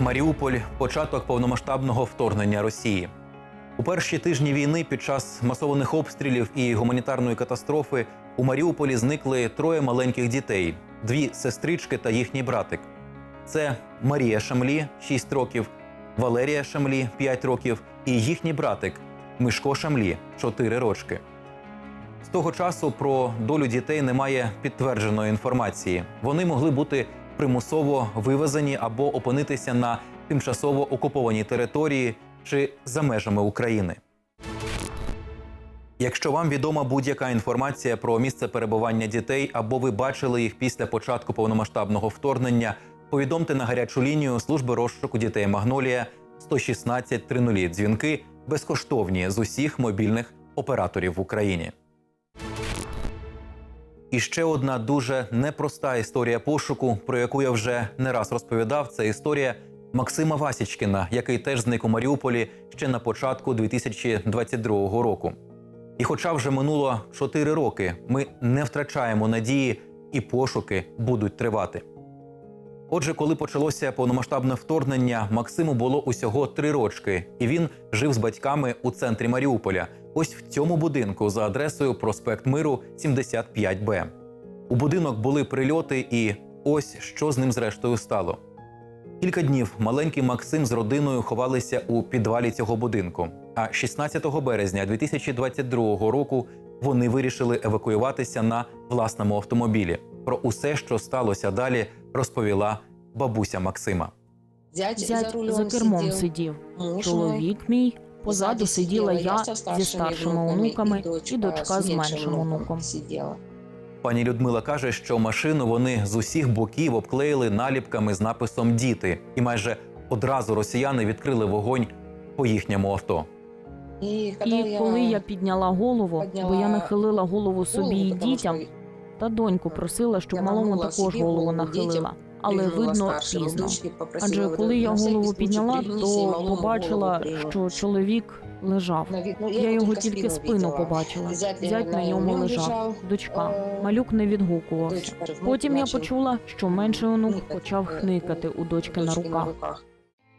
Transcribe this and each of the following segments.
Маріуполь початок повномасштабного вторгнення Росії. У перші тижні війни під час масованих обстрілів і гуманітарної катастрофи у Маріуполі зникли троє маленьких дітей: дві сестрички та їхній братик. Це Марія Шамлі, 6 років, Валерія Шамлі, 5 років, і їхній братик Мишко Шамлі, 4 рочки. З того часу про долю дітей немає підтвердженої інформації. Вони могли бути примусово вивезені або опинитися на тимчасово окупованій території чи за межами України. Якщо вам відома будь-яка інформація про місце перебування дітей або ви бачили їх після початку повномасштабного вторгнення, повідомте на гарячу лінію служби розшуку дітей Магнолія 116 30 дзвінки безкоштовні з усіх мобільних операторів в Україні. І ще одна дуже непроста історія пошуку, про яку я вже не раз розповідав. Це історія Максима Васічкіна, який теж зник у Маріуполі ще на початку 2022 року. І хоча вже минуло 4 роки, ми не втрачаємо надії, і пошуки будуть тривати. Отже, коли почалося повномасштабне вторгнення, Максиму було усього три рочки, і він жив з батьками у центрі Маріуполя. Ось в цьому будинку за адресою проспект Миру 75Б. У будинок були прильоти, і ось що з ним зрештою стало. Кілька днів маленький Максим з родиною ховалися у підвалі цього будинку. А 16 березня 2022 року вони вирішили евакуюватися на власному автомобілі. Про усе, що сталося далі, розповіла бабуся Максима. Зять, за, за кермом сидів, сидів. Чоловік мій. Позаду сиділа я зі старшими онуками і дочка з меншим онуком. Пані Людмила каже, що машину вони з усіх боків обклеїли наліпками з написом Діти, і майже одразу росіяни відкрили вогонь по їхньому авто. І, коли я підняла голову, бо я нахилила голову собі і дітям, та доньку просила, щоб малому також голову, нахилила. Але видно пізно. Адже коли я голову підняла, то побачила, що чоловік лежав. Ну, Я його тільки спину побачила. Зять на ньому лежав. Дочка. Е, Малюк не відгукувався. Потім я почула, що менший онук почав е, хникати у дочки на руках.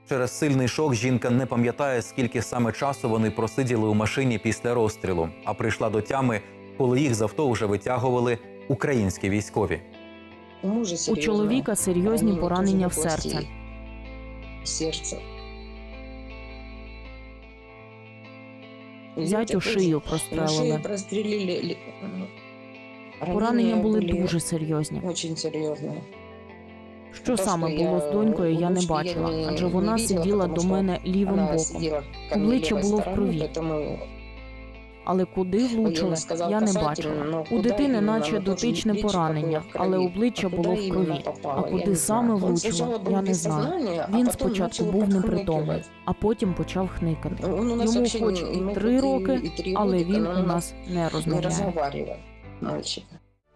Через сильний шок жінка не пам'ятає, скільки саме часу вони просиділи у машині після розстрілу, а прийшла до тями, коли їх з авто вже витягували українські військові. У, чоловіка серйозні поранення в серце. Зятю шию прострелили. М, Поранення були дуже серйозні. Що саме було з донькою, я не бачила, адже вона сиділа до мене лівим боком. Обличчя було в крові. Але куди влучили, я не бачила. У дитини наче ну, дотичне поранення, але обличчя було в крові. А куди саме влучило, я не знаю. Він спочатку був непритомний, а потім почав хникати. Он у нас Йому хоч і три роки, Але він у нас не розмовляє.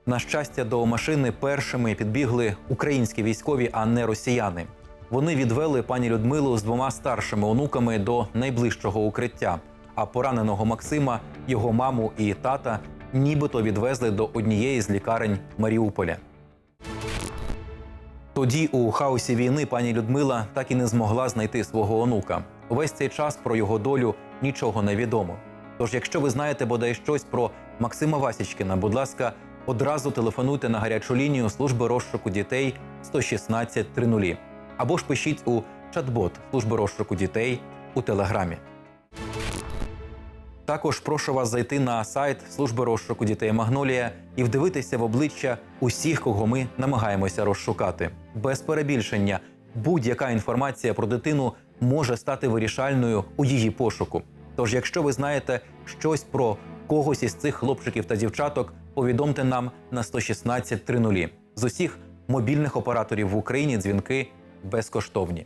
На щастя, до машини першими підбігли українські військові, а не росіяни. Вони відвели пані Людмилу з двома старшими онуками до найближчого укриття. А пораненого Максима, його маму і тата нібито відвезли до однієї з лікарень Маріуполя. Тоді у хаосі війни пані Людмила так і не змогла знайти свого онука. Увесь цей час про його долю нічого не відомо. Тож, якщо ви знаєте бодай щось про Максима Васічкіна, будь ласка, одразу телефонуйте на гарячу лінію служби розшуку дітей 116 30 або ж пишіть у чат-бот служби розшуку дітей у телеграмі. Також прошу вас зайти на сайт служби розшуку дітей Магнолія і вдивитися в обличчя усіх, кого ми намагаємося розшукати. Без перебільшення, будь-яка інформація про дитину може стати вирішальною у її пошуку. Тож, якщо ви знаєте щось про когось із цих хлопчиків та дівчаток, повідомте нам на 116 30. З усіх мобільних операторів в Україні дзвінки безкоштовні.